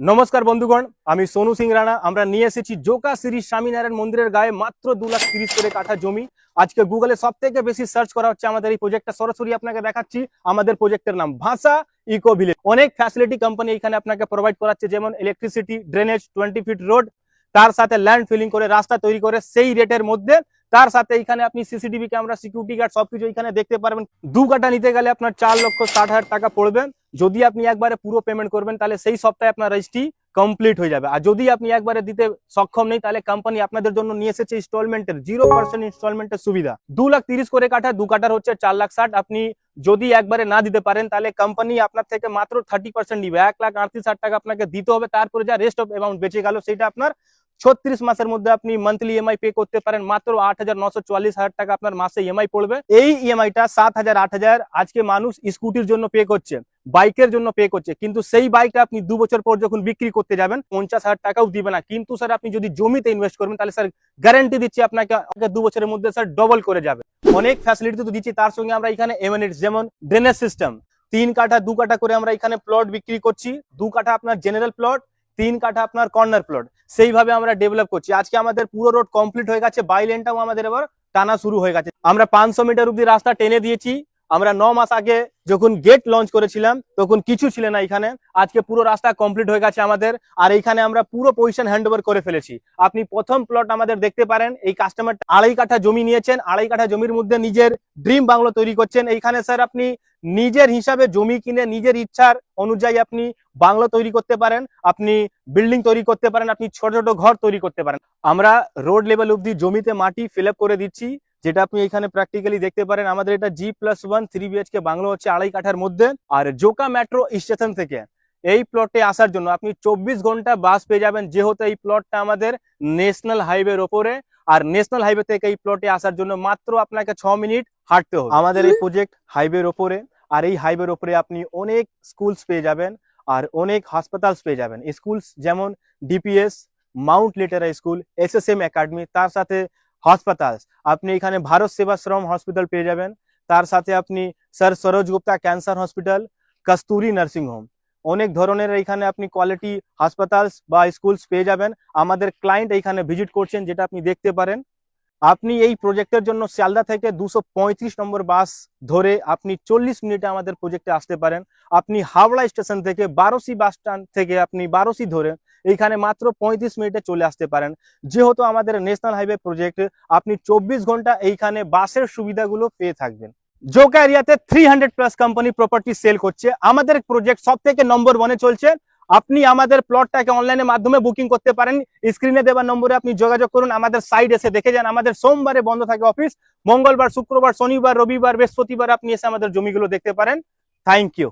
নমস্কার বন্ধুগণ, আমি সোনু সিং রানা। আমরা নিয়ে এসেছি জোকা সিরিজ স্বামীনারায়ণ মন্দিরের গায়ে মাত্র দু লাখ তিরিশ করে কাঠা জমি। আজকে গুগলে সব থেকে বেশি সার্চ করা হচ্ছে আমাদের এই প্রজেক্টটা সরাসরি আপনাকে দেখাচ্ছি, আমাদের প্রজেক্টের নাম ভাষা ইকো ভিলেজ অনেক ফ্যাসিলিটি কোম্পানি এখানে আপনাকে প্রোভাইড করাচ্ছে, যেমন electricity drainage twenty feet road তার সাথে ল্যান্ড ফিলিং করে, রাস্তা তৈরি করে, সেই রেটের মধ্যে। তার সাথে এখানে আপনি সিসিটিভি ক্যামেরা সিকিউরিটি গার্ড সবকিছু এখানে দেখতে পারবেন। দু কাটা নিতে গেলে আপনার চার লক্ষ ষাট হাজার টাকা পড়বে। যদি আপনি একবারে পুরো পেমেন্ট করবেন, তাহলে সেই সপ্তাহে আপনার রেজিস্ট্রি কমপ্লিট হয়ে যাবে। আর যদি আপনি একবারে দিতে সক্ষম নেই, তাহলে কোম্পানি আপনাদের জন্য নিয়ে এসেছে ইনস্টলমেন্টের জিরো পার্সেন্ট ইনস্টলমেন্টের সুবিধা। দু লাখ তিরিশ করে কাঠা, দু কাটার হচ্ছে চার লাখ ষাট। আপনি যদি একবারে না দিতে পারেন, তাহলে কোম্পানি আপনার থেকে মাত্র থার্টি পার্সেন্ট নিবে। এক লাখ আটত্রিশ হাজার টাকা আপনাকে দিতে হবে, তারপরে যা রেস্ট অফ অ্যামাউন্ট বেঁচে গেল সেটা আপনার ছত্রিশ মাসের মধ্যে আপনি মান্থলি ইএমআই পে করতে পারেন মাত্র আট হাজার নশো চুয়াল্লিশ হাজার টাকা আপনার মাসে ইএমআই পড়বে। এই ইএমআইটা সাত হাজার, আট হাজার আজকে মানুষ স্কুটির জন্য পে করছে বাইকের জন্য পে করছে। কিন্তু সেই বাইকটা আপনি দু বছর পর যখন বিক্রি করতে যাবেন, পঞ্চাশ হাজার টাকাও দিবে না। কিন্তু স্যার আপনি যদি জমিতে ইনভেস্ট করবেন, তাহলে স্যার গ্যারান্টি দিচ্ছি আপনাকে দু বছরের মধ্যে স্যার ডবল করে যাবে। অনেক ফ্যাসিলিটি তো দিচ্ছি, তার সঙ্গে আমরা এখানে এমএনএটস যেমন ড্রেনেজ সিস্টেম তিন কাঠা, দু কাঠা করে আমরা এখানে প্লট বিক্রি করছি। দু কাঠা আপনার জেনারেল প্লট তিন কাঠা আপনার কর্নার প্লট সেইভাবে আমরা ডেভেলপ করছি। আজকে আমাদের পুরো রোড কমপ্লিট হয়ে গেছে বাইলেনটাও আমাদের এবার টানা শুরু হয়ে গেছে। আমরা পাঁচশো মিটার অব্দি রাস্তা টেনে দিয়েছি। আমরা ন মাস আগে যখন গেট লঞ্চ করেছিলাম, তখন কিছু ছিল না এখানে। আজকে পুরো রাস্তা কমপ্লিট হয়ে গেছে আমাদের, আর এইখানে আমরা পুরো পজিশন হ্যান্ড করে ফেলেছি। আপনি প্রথম প্লট আমাদের দেখতে পারেন, এই কাস্টমার আড়াই কাঠা জমি নিয়েছেন, আড়াই কাঠা জমির মধ্যে নিজের ড্রিম বাংলো তৈরি করছেন। এইখানে স্যার আপনি নিজের হিসাবে জমি কিনে নিজের ইচ্ছার অনুযায়ী আপনি বাংলো তৈরি করতে পারেন, আপনি বিল্ডিং তৈরি করতে পারেন, আপনি ছোট ছোট ঘর তৈরি করতে পারেন। আমরা রোড লেভেল অব্দি জমিতে মাটি ফিল করে দিচ্ছি। যেটা আপনি এখানে প্র্যাকটিক্যালি দেখতে পারেন, আমাদের এটা G plus one three BHK bungalow হচ্ছে আড়াই কাঠার মধ্যে। আর জোকা মেট্রো স্টেশন থেকে এই প্লটে আসার জন্য আপনি চব্বিশ ঘণ্টা বাস পেয়ে যাবেন, যেহেতু এই প্লটটা আমাদের ন্যাশনাল হাইওয়ের ওপরে। আর ন্যাশনাল হাইওয়ে থেকে এই প্লটে আসার জন্য মাত্র আপনাকে ছ মিনিট হাঁটতে হবে। আমাদের এই প্রজেক্ট হাইওয়ের ওপরে। আর এই হাইওয়ের ওপরে আপনি অনেক স্কুলস পেয়ে যাবেন, আর অনেক হাসপাতালস পেয়ে যাবেন। স্কুলস যেমন DPS Mount Litera school S S M academy তার সাথে হাসপাতাল। আপনি এখানে ভারত সেবাশ্রম হসপিটাল পেয়ে যাবেন। তার সাথে আপনি sir Saroj Gupta cancer hospital Kasturi nursing home অনেক ধরনের এখানে আপনি কোয়ালিটি হাসপাতাল বা স্কুলস পেয়ে যাবেন। আমাদের ক্লায়েন্ট এখানে ভিজিট করছেন, যেটা আপনি দেখতে পারেন। আপনি এই প্রজেক্টের জন্য শিয়ালদা থেকে দুশো নম্বর বাস ধরে আপনি চল্লিশ মিনিটে আমাদের প্রজেক্টে আসতে পারেন। আপনি হাওড়া স্টেশন থেকে বারোসি বাস স্ট্যান্ড থেকে আপনি বারোসি ধরে এইখানে মাত্র পঁয়ত্রিশ মিনিটে চলে আসতে পারেন। যেহেতু আমাদের ন্যাশনাল হাইওয়ে প্রজেক্ট আপনি চব্বিশ ঘণ্টা এইখানে বাসের সুবিধাগুলো পেয়ে থাকবেন। জোকা এরিয়াতে three hundred plus company property sale করছে। আমাদের প্রজেক্ট সব থেকে নম্বর ওয়ানে চলছে। আপনি আমাদের প্লটটাকে অনলাইনের মাধ্যমে বুকিং করতে পারেন। স্ক্রিনে দেওয়ার নম্বরে আপনি যোগাযোগ করুন, আমাদের সাইড এসে দেখে যান। আমাদের সোমবারে বন্ধ থাকে অফিস মঙ্গলবার, শুক্রবার, শনিবার, রবিবার, বৃহস্পতিবার আপনি এসে আমাদের জমিগুলো দেখতে পারেন। Thank you